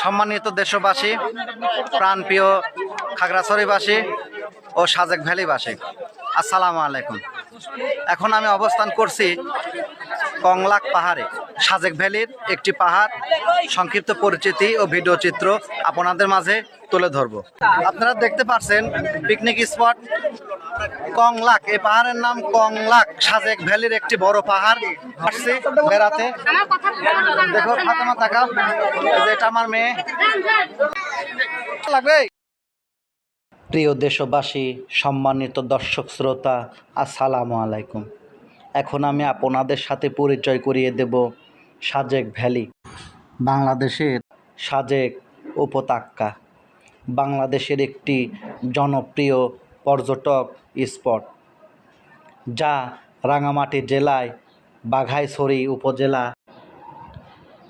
সম্মানিত দেশবাসী, প্রাণপ্রিয় খাগড়াছড়িবাসী ও সাজেক ভ্যালিবাসী, আসসালামু আলাইকুম। এখন আমি অবস্থান করছি কংলাক পাহাড়ে। সাজেক ভ্যালির একটি পাহাড়, সংক্ষিপ্ত পরিচিতি ও ভিডিও চিত্র আপনাদের মাঝে তুলে ধরব। আপনারা দেখতে পাচ্ছেন পিকনিক স্পট কংলাক। এই পাহাড়ের নাম কংলাক। সাজেক ভ্যালির একটি বড় পাহাড়। বেড়াতে। দেখো, ফাতেমা তাকাও। এটা আমার মেয়ে। লাগবে? প্রিয় দেশবাসী, সম্মানিত দর্শক শ্রোতা, আসসালামু আলাইকুম। এখন আমি আপনাদের সাথে পরিচয় করিয়ে দেব সাজেক ভ্যালি। বাংলাদেশের সাজেক উপত্যকা। বাংলাদেশের একটি জনপ্রিয় পর্যটক স্পট যা রাঙামাটি জেলায় বাঘাইছড়ি উপজেলা।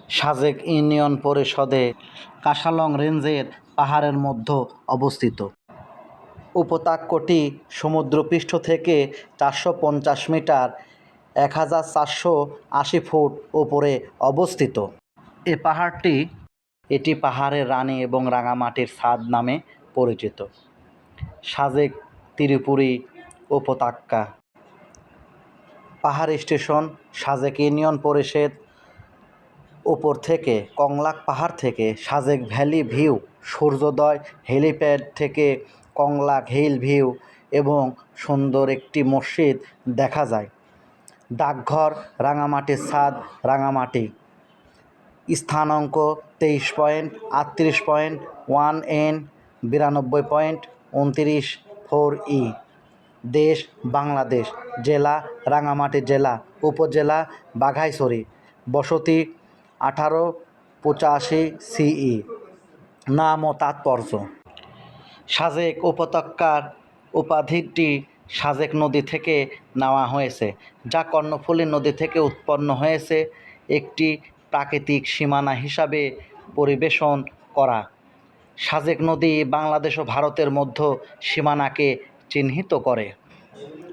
সাজেক ইউনিয়ন পরিষদে কাশালং রেঞ্জের পাহাড়ের মধ্যে অবস্থিত। উপত্যকাটি সমুদ্রপৃষ্ঠ থেকে চারশো পঞ্চাশ মিটার এক হাজার চারশো আশি ফুট উপরে অবস্থিত। এ পাহাড়টি এটি পাহাড়ের রানী এবং রাঙামাটির ছাদ নামে পরিচিত। সাজেক, ত্রিপুরী উপত্যকা। পাহাড় স্টেশন, সাজেক ইউনিয়ন পরিষদ উপর থেকে কংলাক পাহাড় থেকে সাজেক ভ্যালি ভিউ, সূর্যোদয় হেলিপ্যাড থেকে কংলাক হিল ভিউ এবং সুন্দর একটি মসজিদ দেখা যায়। ডাকঘর রাঙামাটির ছাদ, রাঙামাটি। স্থানাঙ্ক তেইশ পয়েন্ট, আটত্রিশ পয়েন্ট, ওয়ান এন, বিরানব্বই পয়েন্ট, উনত্রিশ ফোর ই। দেশ, বাংলাদেশ, জেলা, রাঙামাটি জেলা, উপজেলা, বাঘাইছড়ি, বসতি, আঠারো পঁচাশি সিই। নাম ও তাৎপর্য। সাজেক উপত্যকার উপাধিটি সাজেক নদী থেকে নেওয়া হয়েছে, যা কর্ণফুলী নদী থেকে উৎপন্ন হয়েছে, একটি প্রাকৃতিক সীমানা হিসাবে পরিবেশন করা। সাজেক নদী বাংলাদেশ ও ভারতের মধ্য সীমানাকে চিহ্নিত করে।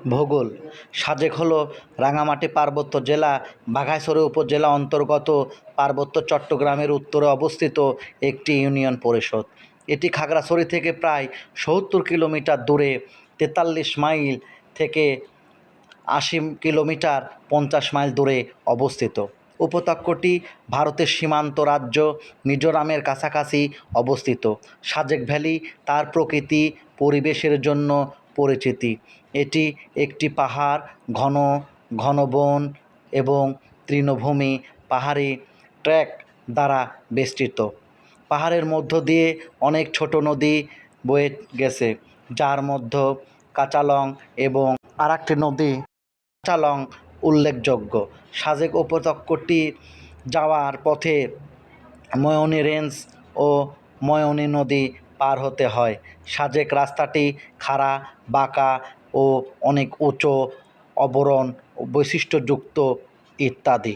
ভূগোল, সাজেক হলো রাঙামাটি পার্বত্য জেলা, বাঘাইছড়ি উপজেলা অন্তর্গত পার্বত্য চট্টগ্রামের উত্তরে অবস্থিত একটি ইউনিয়ন পরিষদ। এটি খাগড়াছড়ি থেকে প্রায় সত্তর কিলোমিটার দূরে তেতাল্লিশ মাইল থেকে আশি কিলোমিটার পঞ্চাশ মাইল দূরে অবস্থিত। উপত্যকাটি ভারতের সীমান্ত রাজ্য মিজোরামের কাছাকাছি অবস্থিত। সাজেক ভ্যালি তার প্রকৃতি, পরিবেশের জন্য পরিচিতি। এটি একটি পাহাড়, ঘন ঘন বন এবং তৃণভূমি পাহাড়ি ট্র্যাক দ্বারা বেষ্টিত। পাহাড়ের মধ্য দিয়ে অনেক ছোট নদী বয়ে গেছে। যার মধ্যে কাচালং এবং আরেকটি নদী কাচালং উল্লেখযোগ্য। সাজেক উপত্যকাটি যাওয়ার পথে ময়নি রেঞ্জ ও ময়নি নদী পার হতে হয়। সাজেক রাস্তাটি খাড়া, বাঁকা ও অনেক উঁচু অবরণ বৈশিষ্ট্যযুক্ত ইত্যাদি।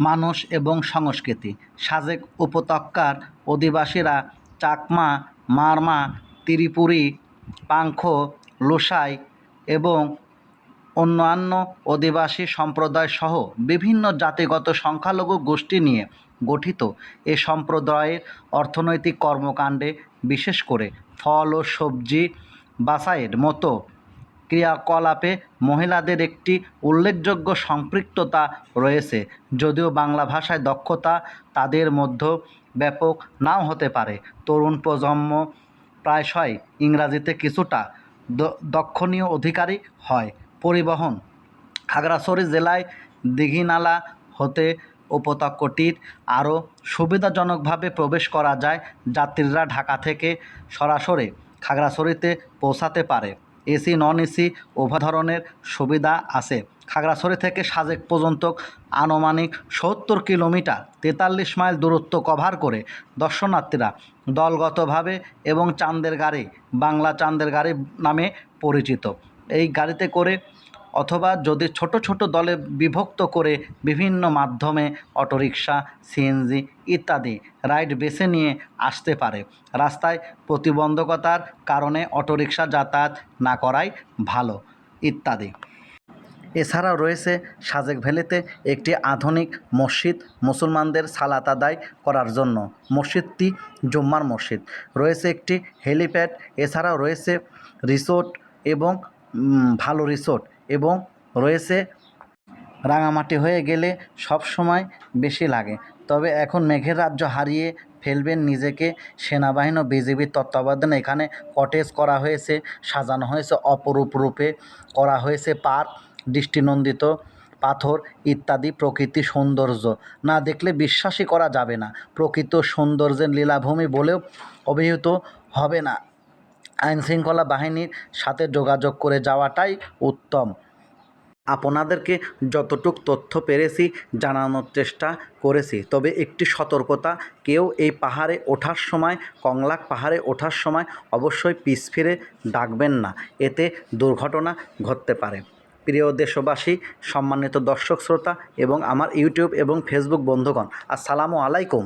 মানুষ এবং সংস্কৃতি। সাজেক উপত্যকার অধিবাসীরা চাকমা, মারমা, ত্রিপুরী পাংখ লোসাই এবং অন্যান্য অধিবাসী সম্প্রদায় সহ বিভিন্ন জাতিগত সংখ্যালঘু গোষ্ঠী নিয়ে গঠিত এ সম্প্রদায়ের অর্থনৈতিক কর্মকাণ্ডে বিশেষ করে ফল ও সবজি বাছাইয়ের মতো ক্রিয়াকলাপে মহিলাদের একটি উল্লেখযোগ্য সম্পৃক্ততা রয়েছে। যদিও বাংলা ভাষায় দক্ষতা তাদের মধ্যে ব্যাপক নাও হতে পারে। তরুণ প্রজন্ম প্রায়শই ইংরাজিতে কিছুটা দক্ষণীয় অধিকারী হয়। পরিবহন, খাগড়াছড়ি জেলায় দীঘিনালা হতে উপত্যকটির আরও সুবিধাজনকভাবে প্রবেশ করা যায় যাত্রীরা ঢাকা থেকে সরাসরি খাগড়াছড়িতে পৌঁছাতে পারে। এসি, নন এসি উভয় ধরনের সুবিধা আছে। খাগড়াছড়ি থেকে সাজেক পর্যন্ত আনুমানিক সত্তর কিলোমিটার তেতাল্লিশ মাইল দূরত্ব কভার করে দর্শনার্থীরা দলগতভাবে এবং চাঁদের গাড়ি, বাংলা চাঁদের গাড়ি নামে পরিচিত। এই গাড়িতে করে অথবা যদি ছোট ছোট দলে বিভক্ত করে বিভিন্ন মাধ্যমে অটোরিকশা, সিএনজি ইত্যাদি রাইড বেছে নিয়ে আসতে পারে। রাস্তায় প্রতিবন্ধকতার কারণে অটোরিকশা যাতায়াত না করাই ভালো ইত্যাদি। এছাড়াও রয়েছে সাজেক ভ্যালিতে একটি আধুনিক মসজিদ মুসলমানদের সালাত আদায় করার জন্য। মসজিদটি জুম্মার মসজিদ। রয়েছে একটি হেলিপ্যাড, এছাড়াও রয়েছে রিসোর্ট এবং ভালো রিসোর্ট এবং রয়েছে রাঙামাটি হয়ে গেলে সব সময় বেশি লাগে। তবে এখন মেঘের রাজ্য হারিয়ে ফেলবেন নিজেকে। সেনাবাহিনী ও বিজিবির তত্ত্বাবধানে এখানে কটেজ করা হয়েছে, সাজানো হয়েছে, অপরূপ রূপে করা হয়েছে পার্ক। দৃষ্টিনন্দিত, পাথর ইত্যাদি প্রকৃতি সৌন্দর্য। না দেখলে বিশ্বাসই করা যাবে না। প্রকৃত সৌন্দর্যের লীলাভূমি বলেও অভিহিত হবে না। আইনশৃঙ্খলা বাহিনীর সাথে যোগাযোগ করে যাওয়াটাই উত্তম। আপনাদেরকে যতটুক তথ্য পেরেছি, জানানোর চেষ্টা করেছি। তবে একটি সতর্কতা, কেউ এই পাহাড়ে ওঠার সময়, কংলাক পাহাড়ে ওঠার সময় অবশ্যই পিছ ফিরে ডাকবেন না। এতে দুর্ঘটনা ঘটতে পারে। প্রিয় দেশবাসী সম্মানিত দর্শক শ্রোতা এবং আমার ইউটিউব এবং ফেসবুক বন্ধুগণ আসসালামু আলাইকুম।